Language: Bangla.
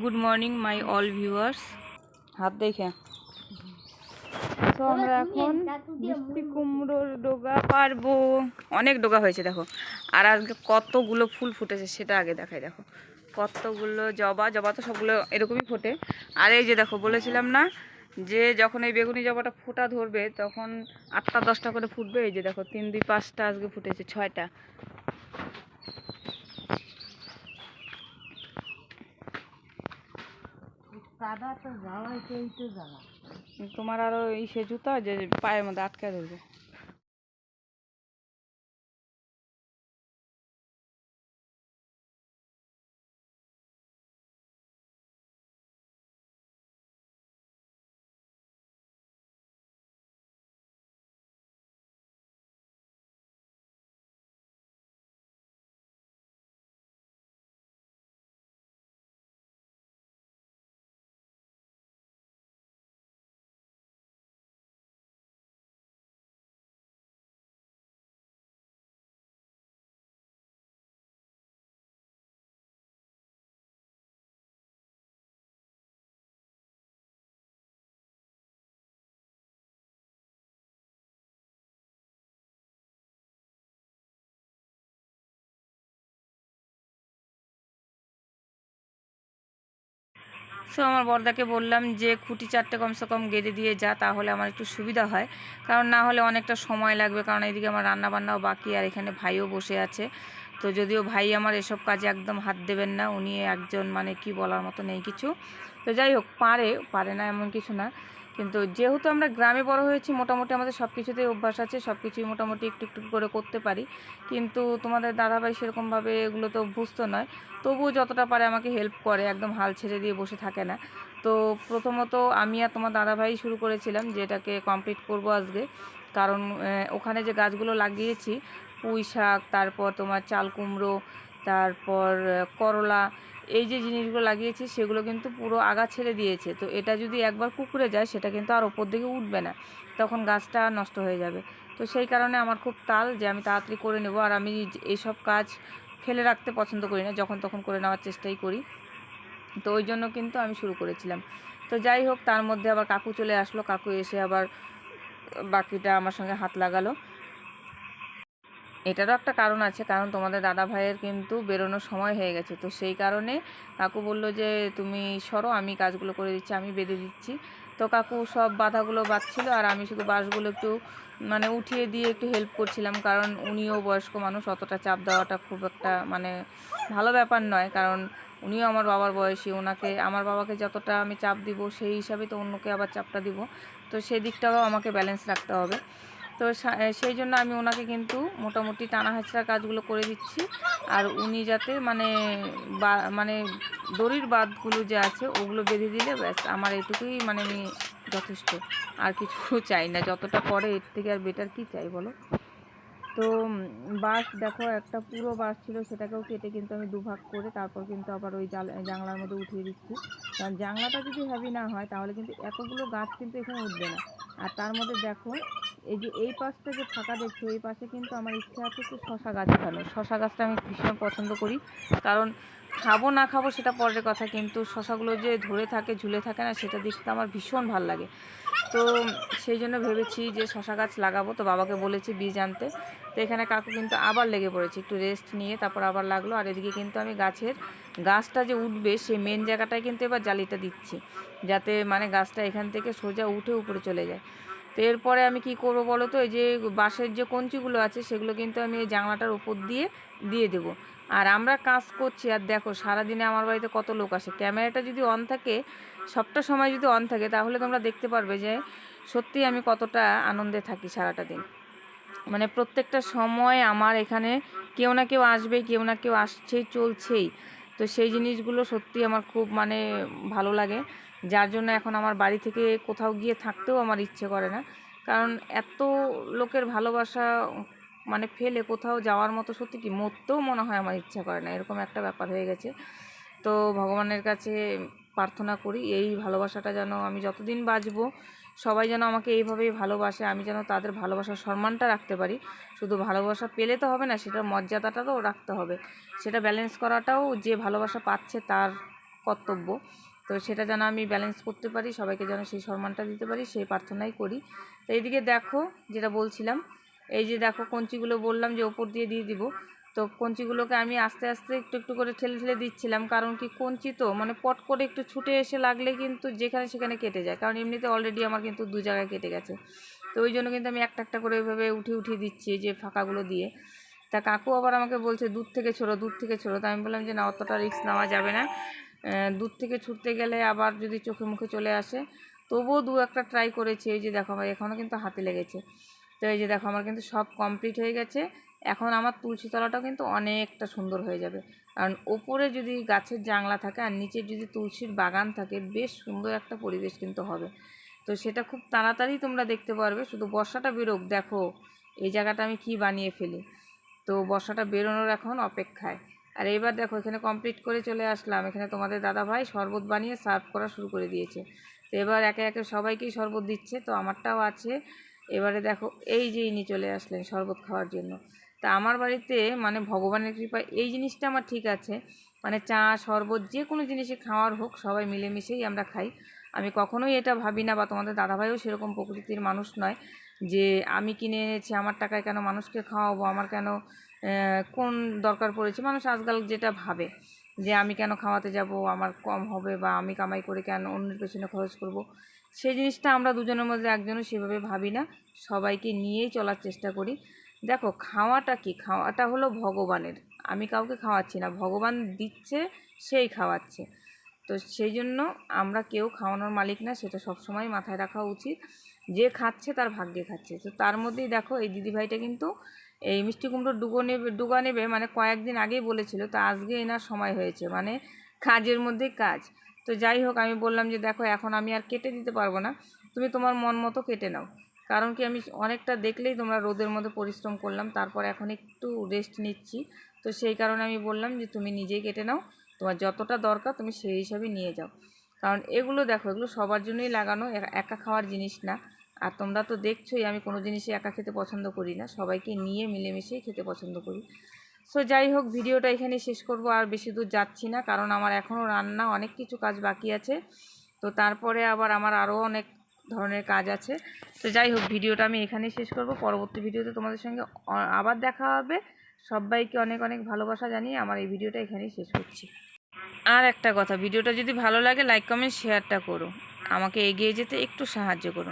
Good morning my all viewers হাত দেখে। আমরা এখন মিষ্টি কুমড়োর ডোগা পারব। অনেক ডোগা হয়েছে, দেখো। আর আজকে কতগুলো ফুল ফুটেছে সেটা আগে দেখাই, দেখো। কতগুলো জবা জবা তো সবগুলো এরকমই ফোটে। আর এই যে দেখো, বলেছিলাম না যে যখন এই বেগুনি জবাটা ফোটা ধরবে, তখন আটটা দশটা করে ফুটবে। এই যে দেখো, তিন দুই পাঁচটা আজকে ফুটেছে, ছয়টা। কাদা তো জ্বালাই তো এই জ্বালা। তোমার আরও ইসে জুতা যে পায়ের মধ্যে আটকে ধরবে। সো আমার বর্দাকে বললাম যে, খুঁটি চারটে কমসে কম গেড়ে দিয়ে যা, তাহলে আমার একটু সুবিধা হয়। কারণ না হলে অনেকটা সময় লাগবে, কারণ এদিকে আমার রান্না বান্নাও বাকি, আর এখানে ভাইও বসে আছে। তো যদিও ভাই আমার এসব কাজে একদম হাত দেবেন না, উনি একজন মানে কি বলার মতো নেই কিছু। তো যাই হোক, পারে পারে না এমন কিছু না। কিন্তু যেহেতু আমরা গ্রামে বড় হয়েছি, মোটামুটি আমাদের সব কিছুতেই অভ্যাস আছে সব কিছুই মোটামুটি একটু একটু করে করতে পারি। কিন্তু তোমাদের দাদাভাই সেরকমভাবে এগুলো তো অভ্যস্ত নয়। তবুও যতটা পারে আমাকে হেল্প করে, একদম হাল ছেড়ে দিয়ে বসে থাকে না। তো প্রথমত আমি আর তোমার দাদাভাই শুরু করেছিলাম যে এটাকে কমপ্লিট করব আজকে। কারণ ওখানে যে গাছগুলো লাগিয়েছি, পুঁই শাক, তারপর তোমার চাল কুমড়ো তারপর করলা, এই যে জিনিসগুলো লাগিয়েছি সেগুলো কিন্তু পুরো আগা ছেড়ে দিয়েছে। তো এটা যদি একবার কুকুরে যায় সেটা কিন্তু আর ওপর দিকে উঠবে না, তখন গাছটা নষ্ট হয়ে যাবে। তো সেই কারণে আমার খুব তাল যে আমি তাড়াতাড়ি করে নেব আর আমি এইসব কাজ ফেলে রাখতে পছন্দ করি না, যখন তখন করে নেওয়ার চেষ্টাই করি। তো ওই জন্য কিন্তু আমি শুরু করেছিলাম। তো যাই হোক, তার মধ্যে আবার কাকু চলে আসলো। কাকু এসে আবার বাকিটা আমার সঙ্গে হাত লাগালো। এটারও একটা কারণ আছে, কারণ তোমাদের দাদা ভাইয়ের কিন্তু বেরোনোর সময় হয়ে গেছে। তো সেই কারণে কাকু বলল যে, তুমি সরো, আমি কাজগুলো করে দিচ্ছি, আমি বেঁধে দিচ্ছি। তো কাকু সব বাধাগুলো বাঁধছিল আর আমি শুধু বাঁশগুলো একটু মানে উঠিয়ে দিয়ে একটু হেল্প করছিলাম, কারণ উনিও বয়স্ক মানুষ, অতটা চাপ দেওয়াটা খুব একটা মানে ভালো ব্যাপার নয়। কারণ উনিও আমার বাবার বয়সী ওনাকে আমার বাবাকে যতটা আমি চাপ দিব, সেই হিসাবে তো অন্যকে আবার চাপটা দিব। তো সেই দিকটাও আমাকে ব্যালেন্স রাখতে হবে। তো সেই জন্য আমি ওনাকে কিন্তু মোটামুটি টানা হাঁচড়া কাজগুলো করে দিচ্ছি। আর উনি যাতে মানে মানে দড়ির বাঁধগুলো যে আছে ওগুলো বেঁধে দিলে ব্যাস আমার এটুকুই মানে আমি যথেষ্ট। আর কিছু চাই না, যতটা করে এর থেকে আর বেটার কি চাই বলো? তো বাঁশ দেখো একটা পুরো বাঁশ ছিল সেটাকেও কেটে কিন্তু আমি দুভাগ করে তারপর কিন্তু আবার ওই জানলার মধ্যে উঠিয়ে দিচ্ছি। কারণ জানলাটা যদি হেভি না হয় তাহলে কিন্তু এতগুলো গাছ কিন্তু এখানে উঠবে না। আর তার মধ্যে দেখো, এই যে এই পাশটা যে ফাঁকা দেখছ, এই পাশে কিন্তু আমার ইচ্ছে আছে একটু শশা গাছ লাগানোর শশা গাছটা আমি ভীষণ পছন্দ করি। কারণ খাব না খাব সেটা পরের কথা, কিন্তু শশাগুলো যে ধরে থাকে, ঝুলে থাকে না, সেটা দেখতে আমার ভীষণ ভালো লাগে। তো সেই জন্য ভেবেছি যে শশা গাছ লাগাবো। তো বাবাকে বলেছি বীজ আনতে। তো এখানে কাকু কিন্তু আবার লেগে পড়েছে, একটু রেস্ট নিয়ে, তারপর আবার লাগল। আর এদিকে কিন্তু আমি গাছের গাছটা যে উঠবে সেই মেন জায়গাটায় কিন্তু এবার জালিটা দিচ্ছি, যাতে মানে গাছটা এখান থেকে সোজা উঠে উপরে চলে যায়। তো এরপরে আমি কি করব বলো তো? এই যে বাঁশের যে কঞ্চিগুলো আছে, সেগুলো কিন্তু আমি এই জানলাটার উপর দিয়ে দিয়ে দেবো। আর আমরা কাজ করছি, আর দেখো সারাদিনে আমার বাড়িতে কত লোক আসে। ক্যামেরাটা যদি অন থাকে, সবটা সময় যদি অন থাকে, তাহলে তোমরা দেখতে পারবে যে সত্যি আমি কতটা আনন্দে থাকি সারাটা দিন। মানে প্রত্যেকটা সময় আমার এখানে কেউ না কেউ আসবে কেউ না কেউ আসছেই, চলছেই। তো সেই জিনিসগুলো সত্যি আমার খুব মানে ভালো লাগে। যার জন্য এখন আমার বাড়ি থেকে কোথাও গিয়ে থাকতেও আমার ইচ্ছে করে না। কারণ এত লোকের ভালোবাসা মানে ফেলে কোথাও যাওয়ার মতো সত্যি কি মরতেও মনে হয় আমার ইচ্ছা করে না। এরকম একটা ব্যাপার হয়ে গেছে। তো ভগবানের কাছে প্রার্থনা করি, এই ভালোবাসাটা যেন আমি যতদিন বাঁচবো, সবাই যেন আমাকে এইভাবেই ভালোবাসে, আমি যেন তাদের ভালোবাসার সম্মানটা রাখতে পারি। শুধু ভালোবাসা পেলে তো হবে না, সেটার মর্যাদাটাও রাখতে হবে। সেটা ব্যালেন্স করাটাও যে ভালোবাসা পাচ্ছে তার কর্তব্য। তো সেটা যেন আমি ব্যালেন্স করতে পারি, সবাইকে যেন সেই সম্মানটা দিতে পারি, সেই প্রার্থনাই করি। তো এইদিকে দেখো, যেটা বলছিলাম, এই যে দেখো কঞ্চিগুলো বললাম যে ওপর দিয়ে দিয়ে দিব। তো কঞ্চিগুলোকে আমি আস্তে আস্তে একটু একটু করে ঠেলে ঠেলে দিচ্ছিলাম, কারণ কি কঞ্চি তো মানে পট করে একটু ছুটে এসে লাগলে কিন্তু যেখানে সেখানে কেটে যায়, কারণ এমনিতে অলরেডি আমার কিন্তু দু জায়গায় কেটে গেছে। তো ওই জন্য কিন্তু আমি একটা একটা করে ওইভাবে উঠিয়ে উঠিয়ে দিচ্ছি যে ফাঁকাগুলো দিয়ে। তা কাকু আবার আমাকে বলছে, দূর থেকে ছোড়ো, দূর থেকে ছোড়ো। তো আমি বললাম যে, না, অতটা রিস্ক নেওয়া যাবে না। দূর থেকে ছুটতে গেলে আবার যদি চোখে মুখে চলে আসে, তবুও দু একটা ট্রাই করেছি। এই যে দেখো, আমার এখনও কিন্তু হাতে লেগেছে। তো এই যে দেখো, আমার কিন্তু সব কমপ্লিট হয়ে গেছে। এখন আমার তুলসী তলাটাও কিন্তু অনেকটা সুন্দর হয়ে যাবে। কারণ ওপরে যদি গাছের জাংলা থাকে আর নিচে যদি তুলসীর বাগান থাকে, বেশ সুন্দর একটা পরিবেশ কিন্তু হবে। তো সেটা খুব তাড়াতাড়ি তোমরা দেখতে পারবে। শুধু বর্ষাটা বেরোক, দেখো এই জায়গাটা আমি কি বানিয়ে ফেলি। তো বর্ষাটা বেরোনোর এখন অপেক্ষায়। আর এবার দেখো, এখানে কমপ্লিট করে চলে আসলাম। এখানে তোমাদের দাদা ভাই শরবত বানিয়ে সার্ভ করা শুরু করে দিয়েছে। তো এবার একে একে সবাইকেই শরবত দিচ্ছে। তো আমারটাও আছে। এবারে দেখো, এই যে ইনি চলে আসলেন শরবত খাওয়ার জন্য। তা আমার বাড়িতে মানে ভগবানের কৃপায় এই জিনিসটা আমার ঠিক আছে। মানে চা, শরবত যে কোনো জিনিসই খাওয়ার হোক, সবাই মিলেমিশেই আমরা খাই। আমি কখনোই এটা ভাবি না বা তোমাদের দাদাভাইও সেরকম প্রকৃতির মানুষ নয় যে আমি কিনে এনেছি, আমার টাকায় কেন মানুষকে খাওয়াবো, আমার কেন কোন দরকার পড়েছে? মানুষ আজকাল যেটা ভাবে, যে আমি কেন খাওয়াতে যাব, আমার কম হবে বা আমি কামাই করে কেন অন্যের পেছনে খরচ করব? সেই জিনিসটা আমরা দুজনের মধ্যে একজনও সেভাবে ভাবি না। সবাইকে নিয়েই চলার চেষ্টা করি। দেখো, খাওয়াটা কি? খাওয়াটা হলো ভগবানের। আমি কাউকে খাওয়াচ্ছি না। ভগবান দিচ্ছে, সেই খাওয়াচ্ছে। তো সেই জন্য আমরা কেউ খাওয়ানোর মালিক না, সেটা সবসময় মাথায় রাখা উচিত। যে খাচ্ছে তার ভাগ্যে খাচ্ছে। তো তার মধ্যেই দেখো এই দিদিভাইটা কিন্তু এই মিষ্টি কুমড়োর ডুগো নেবে, ডুগা নেবে মানে কয়েকদিন আগেই বলেছিল, তো আজকে এনার সময় হয়েছে মানে কাজের মধ্যেই কাজ। তো যাই হোক, আমি বললাম যে দেখো, এখন আমি আর কেটে দিতে পারব না, তুমি তোমার মন মতো কেটে নাও। কারণ কি, আমি অনেকটা দেখলেই তোমরা রোদের মধ্যে পরিশ্রম করলাম, তারপর এখন একটু রেস্ট নিচ্ছি। তো সেই কারণে আমি বললাম যে তুমি নিজেই কেটে নাও, তোমার যতটা দরকার তুমি সেই হিসাবে নিয়ে যাও। কারণ এগুলো দেখো, এগুলো সবার জন্যই লাগানো একা খাওয়ার জিনিস না। আর তোমরা তো দেখছোই, আমি কোনো জিনিসই একা খেতে পছন্দ করি না। সবাইকে নিয়ে মিলেমিশেই খেতে পছন্দ করি। সো যাই হোক, ভিডিওটা এখানে শেষ করব, আর বেশি দূর যাচ্ছি না, কারণ আমার এখনও রান্না অনেক কিছু কাজ বাকি আছে। তো তারপরে আবার আমার আরও অনেক ধরনের কাজ আছে। তো যাই হোক, ভিডিওটা আমি এখানেই শেষ করব। পরবর্তী ভিডিওতে তোমাদের সঙ্গে আবার দেখা হবে। সবাইকে অনেক অনেক ভালোবাসা জানিয়ে আমার এই ভিডিওটা এখানেই শেষ করছি। আর একটা কথা, ভিডিওটা যদি ভালো লাগে লাইক কমেন্ট শেয়ারটা করো। আমাকে এগিয়ে যেতে একটু সাহায্য করো।